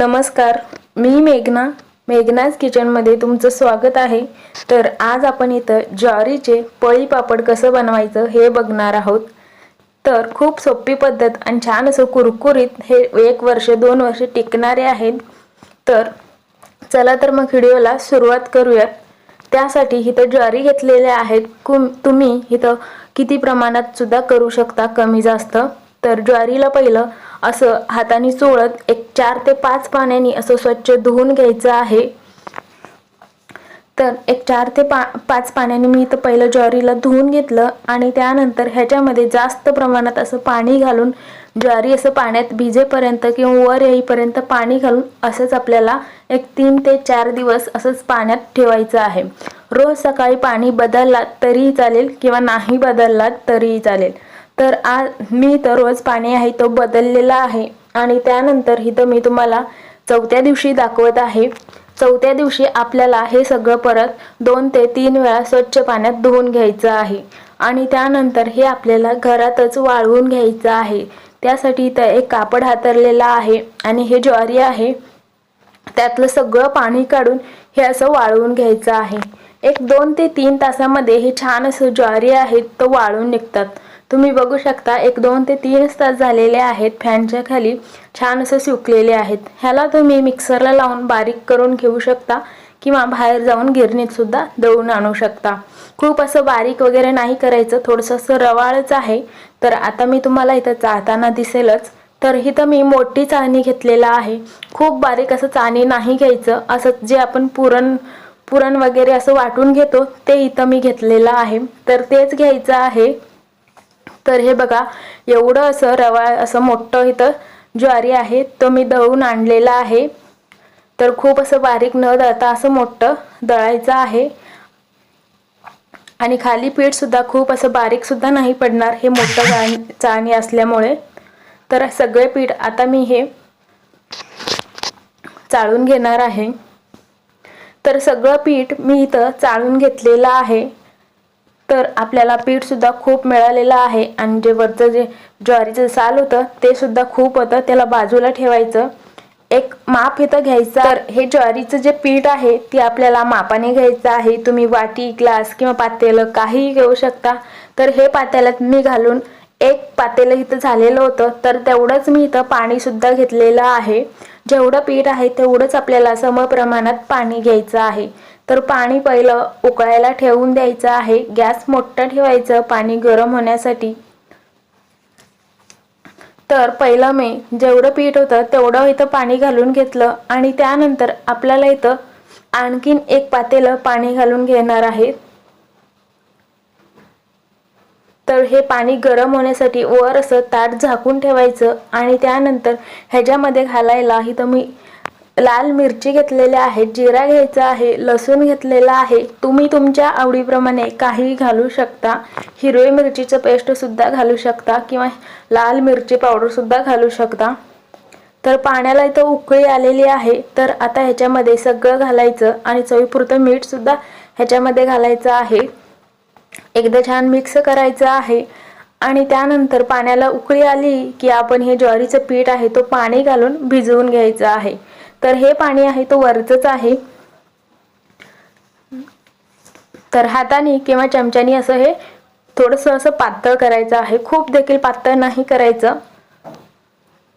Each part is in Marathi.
नमस्कार मी मेघना. मेघनाज किचनमध्ये तुमचं स्वागत आहे. तर आज आपण इथं ज्वारीचे पळी पापड कसं बनवायचं हे बघणार आहोत. तर खूप सोपी पद्धत आणि छान असं कुरकुरीत हे एक वर्ष दोन वर्ष टिकणारे आहेत. तर चला तर मग व्हिडिओला सुरुवात करूयात. त्यासाठी इथं ज्वारी घेतलेल्या आहेत. कुम तुम्ही इथं किती प्रमाणात सुद्धा करू शकता कमी जास्त. तर ज्वारीला पहिलं असं हाताने चोळत एक चार ते पाच पाण्याने असं स्वच्छ धुवून घ्यायचं आहे. तर एक चार ते पा पाच पाण्याने मी इथं पहिलं ज्वारीला धुवून घेतलं आणि त्यानंतर ह्याच्यामध्ये जास्त प्रमाणात असं पाणी घालून ज्वारी असं पाण्यात भिजेपर्यंत किंवा वर येईपर्यंत पाणी घालून असंच आपल्याला एक तीन ते चार दिवस असंच पाण्यात ठेवायचं आहे. रोज सकाळी पाणी बदललात तरीही चालेल किंवा नाही बदललात तरीही चालेल. तर आज मी तर रोज पाणी आहे तो बदललेला आहे. आणि त्यानंतर इथं मी तुम्हाला चौथ्या दिवशी दाखवत आहे. चौथ्या दिवशी आपल्याला हे सगळं परत दोन ते तीन वेळा स्वच्छ पाण्यात धुवून घ्यायचं आहे. आणि त्यानंतर हे आपल्याला घरातच वाळवून घ्यायचं आहे. त्यासाठी इथं एक कापड हातरलेला आहे आणि हे ज्वारी आहे. त्यातलं सगळं पाणी काढून हे असं वाळवून घ्यायचं आहे. एक दोन ते तीन तासामध्ये हे छान असं ज्वारी आहेत तो वाळून निघतात. तुम्ही बघू शकता एक दोन ते तीनच तास झालेले आहेत फॅनच्या खाली छान असं सुकलेले आहेत. ह्याला तुम्ही मिक्सरला लावून बारीक करून घेऊ शकता किंवा बाहेर जाऊन गिरणीत सुद्धा दळून आणू शकता. खूप असं बारीक वगैरे नाही करायचं थोडंसं असं रवाळच आहे. तर आता मी तुम्हाला इथं चाळताना दिसेलच. तर इथं मी मोठी चाळणी घेतलेला आहे. खूप बारीक असं चाळणी नाही घ्यायचं. असं जे आपण पुरण पुरण वगैरे असं वाटून घेतो ते इथं मी घेतलेलं आहे. तर तेच घ्यायचं आहे. तर हे बघा एवढं असं रवा असं मोठं इथं ज्वारी आहे तो मी दळून आणलेला आहे. तर खूप असं बारीक न दळता असं मोठं दळायचं आहे. आणि खाली पीठसुद्धा खूप असं बारीकसुद्धा नाही पडणार हे मोठं गाणी चाळणी असल्यामुळे. तर सगळे पीठ आता मी हे चाळून घेणार आहे. तर सगळं पीठ मी इथं चाळून घेतलेलं आहे. तर आपल्याला पीठ सुद्धा खूप मिळालेलं आहे. आणि जे वरचं जे ज्वारीचं साल होतं ते सुद्धा खूप होतं. त्याला बाजूला ठेवायचं. एक माप इथं घ्यायचं. तर हे ज्वारीचं जे पीठ आहे ते आपल्याला मापाने घ्यायचं आहे. तुम्ही वाटी ग्लास किंवा पातेलं काहीही घेऊ शकता. तर हे पातेल्यात मी घालून एक पातेलं इथं झालेलं होतं. तर तेवढंच मी इथं पाणी सुद्धा घेतलेलं आहे. जेवढं पीठ आहे तेवढंच आपल्याला समप्रमाणात पाणी घ्यायचं आहे. तर पाणी पहिलं उकळायला ठेवून द्यायचं आहे. गॅस मोठा ठेवायचं पाणी गरम होण्यासाठी. तर पहिलं मी जेवढं पीठ होतं तेवढं इथं पाणी घालून घेतलं आणि त्यानंतर आपल्याला इथं आणखीन एक पातेलं पाणी घालून घेणार आहे. तर हे पाणी गरम होण्यासाठी वर असं ताट झाकून ठेवायचं आणि त्यानंतर ह्याच्यामध्ये घालायला इथं मी लाल मिरची घेतलेल्या आहेत जिरा घ्यायचा आहे लसूण घेतलेला आहे. तुम्ही तुमच्या आवडीप्रमाणे काही घालू शकता. हिरवी मिरचीचं पेस्टसुद्धा घालू शकता किंवा लाल मिरची पावडरसुद्धा घालू शकता. तर पाण्याला इथं उकळी आलेली आहे. तर आता ह्याच्यामध्ये सगळं घालायचं आणि चवीपुरतं मीठसुद्धा ह्याच्यामध्ये घालायचं आहे. एकदा छान मिक्स करायचं आहे. आणि त्यानंतर पाण्याला उकळी आली की आपण हे ज्वारीचं पीठ आहे तो पाणी घालून भिजवून घ्यायचं आहे. तर हे पाणी आहे तो वरचंच आहे. तर हाताने किंवा चमच्याने असं हे थोडंसं असं पातळ करायचं आहे. खूप देखील पातळ नाही करायचं.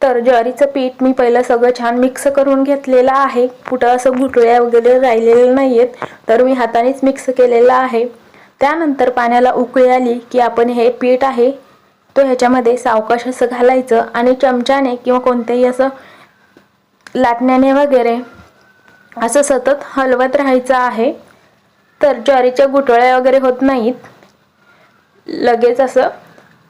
तर ज्वारीचं पीठ मी पहिलं सगळं छान मिक्स करून घेतलेलं आहे. कुठं असं गुटळ्या वगैरे राहिलेले नाही आहेत तर मी हातानेच मिक्स केलेलं आहे. त्यानंतर पाण्याला उकळी आली की आपण हे पीठ आहे तो ह्याच्यामध्ये सावकाश असं घालायचं आणि चमच्याने किंवा कोणत्याही असं लाटण्याने वगैरे. असं सतत हलवत राहायचं आहे. तर ज्वारीच्या गुटळ्या वगैरे होत नाहीत. लगेच असं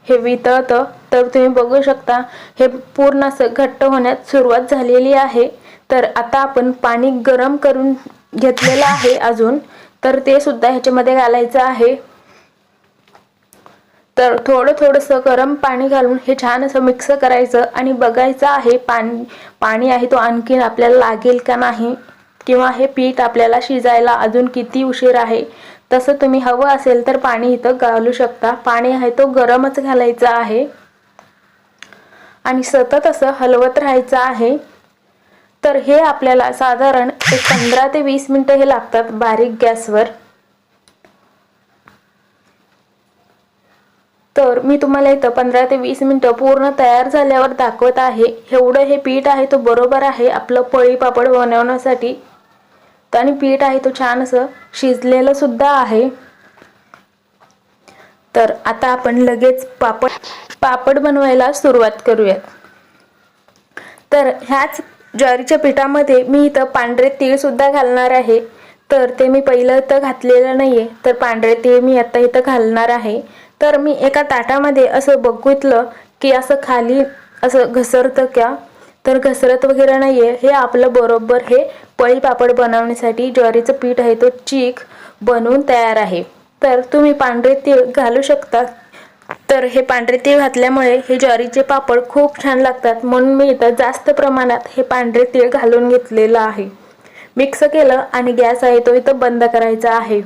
हे वितळतं. तर तुम्ही बघू शकता हे पूर्ण असं घट्ट होण्यात सुरुवात झालेली आहे. तर आता आपण पाणी गरम करून घेतलेलं आहे अजून. तर ते सुद्धा ह्याच्यामध्ये घालायचं आहे. तर थोडं थोडंसं गरम पाणी घालून हे छान असं मिक्स करायचं आणि बघायचं आहे पाणी पाणी आहे तो आणखीन आपल्याला लागेल का नाही किंवा हे पीठ आपल्याला शिजायला अजून किती उशीर आहे. तसं तुम्ही हवं असेल तर पाणी इथं घालू शकता. पाणी आहे तो गरमच घालायचं आहे. आणि सतत असं हलवत राहायचं आहे. तर हे आपल्याला साधारण एक पंधरा ते वीस मिनटं हे लागतात बारीक गॅसवर. तर मी तुम्हाला इथं पंधरा ते वीस मिनटं पूर्ण तयार झाल्यावर दाखवत आहे. एवढं हे पीठ आहे तो बरोबर आहे आपलं पळी पापड बनवण्यासाठी. तर आणि पीठ आहे तो छान असं शिजलेलं सुद्धा आहे. तर आता आपण लगेच पापड पापड बनवायला सुरुवात करूयात. तर ह्याच ज्वारीच्या पिठामध्ये मी इथं पांढरे तीळ सुद्धा घालणार आहे. तर ते मी पहिलं तर घातलेलं नाहीये तर पांढरे तीळ मी आता इथं घालणार आहे. तर मी एका ताटामध्ये असं बघितलं की असं खाली असं घसरतं क्या? तर घसरत वगैरे नाही आहे हे आपलं बरोबर हे पळी पापड बनवण्यासाठी ज्वारीचं पीठ आहे तो चीक बनवून तयार आहे. तर तुम्ही पांढरे तीळ घालू शकता. तर हे पांढरे तीळ घातल्यामुळे हे ज्वारीचे पापड खूप छान लागतात. म्हणून मी इथं जास्त प्रमाणात हे पांढरे तीळ घालून घेतलेलं आहे. मिक्स केलं आणि गॅस आहे तो इथं बंद करायचा आहे.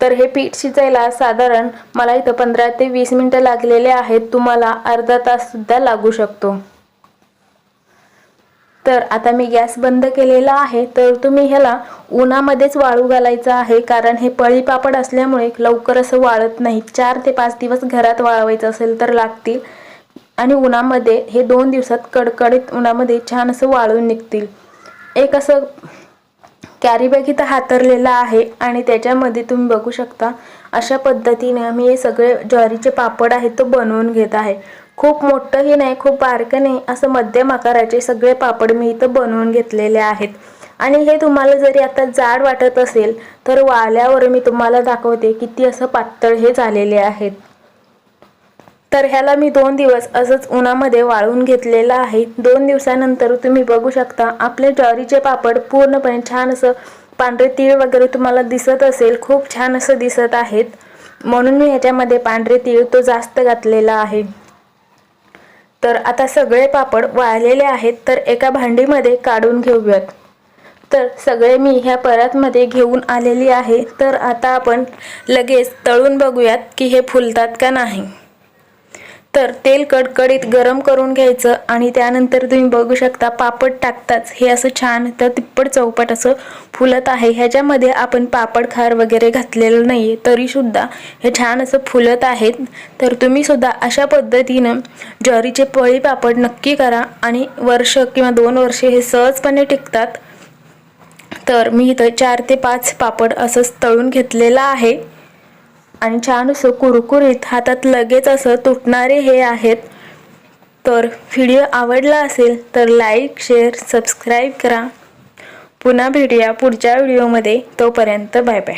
तर हे पीठ शिजायला साधारण मला इथं पंधरा ते वीस मिनटं लागलेले आहेत. तुम्हाला अर्धा तास सुद्धा लागू शकतो. तर आता मी गॅस बंद केलेला आहे. तर तुम्ही ह्याला उन्हामध्येच वाळू घालायचं आहे. कारण हे पळी पापड असल्यामुळे लवकर असं वाळत नाही. चार ते पाच दिवस घरात वाळवायचं असेल तर लागतील. आणि उन्हामध्ये हे दोन दिवसात कडकडीत उन्हामध्ये छान असं वाळून निघतील. एक असं कॅरी बॅग इथं हातरलेला आहे आणि त्याच्यामध्ये तुम्ही बघू शकता अशा पद्धतीने मी हे सगळे ज्वारीचे पापड आहेत तो बनवून घेत आहे. खूप मोठंही नाही खूप बारकं नाही असं मध्यम आकाराचे सगळे पापड मी इथं बनवून घेतलेले आहेत. आणि हे तुम्हाला जरी आता जाड वाटत असेल तर वाल्यावर मी तुम्हाला दाखवते किती असं पातळ हे झालेले आहेत. तर ह्याला मी दोन दिवस असंच उन्हामध्ये वाळून घेतलेलं आहे. दोन दिवसानंतर तुम्ही बघू शकता आपले ज्वारीचे पापड पूर्णपणे छान असं पांढरे तीळ वगैरे तुम्हाला दिसत असेल खूप छान असं दिसत आहेत. म्हणून मी ह्याच्यामध्ये पांढरे तीळ तो जास्त घातलेला आहे. तर आता सगळे पापड वाळलेले आहेत तर एका भांडीमध्ये काढून घेऊयात. तर सगळे मी ह्या परातमध्ये घेऊन आलेली आहे. तर आता आपण लगेच तळून बघूयात की हे फुलतात का नाही. तर तेल कडकडीत गरम करून घ्यायचं आणि त्यानंतर तुम्ही बघू शकता पापड टाकताच. हे असं छान तर तिप्पट चौपट असं फुलत आहे. ह्याच्यामध्ये आपण पापड खार वगैरे घातलेलं नाही आहे तरीसुद्धा हे छान असं फुलत आहेत. तर तुम्हीसुद्धा अशा पद्धतीनं ज्वारीचे पळी पापड नक्की करा आणि वर्ष किंवा दोन वर्षे हे सहजपणे टिकतात. तर मी इथं चार ते पाच पापड असंच तळून घेतलेलं आहे. आणि छान असं कुरकुरीत हातात लगेच असं तुटणारे हे आहेत. तर व्हिडिओ आवडला असेल तर लाईक शेअर सबस्क्राईब करा. पुन्हा भेटूया पुढच्या व्हिडिओमध्ये तोपर्यंत बाय बाय